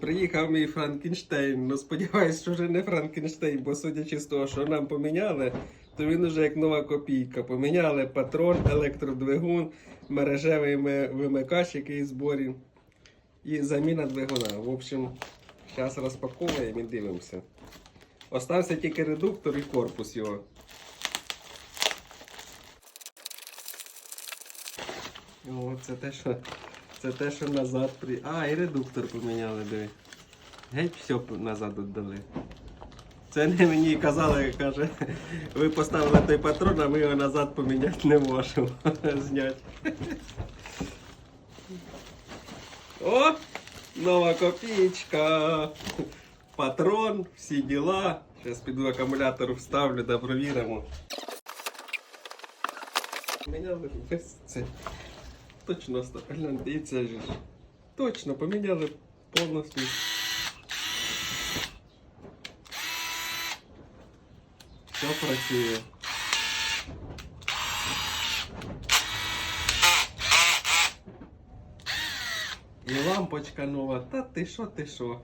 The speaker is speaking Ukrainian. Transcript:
Приїхав мій Франкенштейн. Ну сподіваюсь, що вже не Франкенштейн, бо судячи з того, що нам поміняли, то він уже як нова копійка. Поміняли патрон, електродвигун, мережевий вимикач, який зборі, і заміна двигуна. В общем, зараз розпаковуємо і дивимося. Остався тільки редуктор і корпус його. О, це те, що, це те, що назад при. А, і редуктор поміняли, диви. Геть все назад віддали. Це не мені казали, каже, ви поставили той патрон, а ми його назад поміняти не можемо. Зняти. О! Нова копійка. Патрон, всі діла. Зараз піду акумулятор вставлю да провіримо. Поміняли весь це. Точно гляньте, і це ж. Точно, поміняли повністю. Все працює. І лампочка нова. Та ти що, ти що?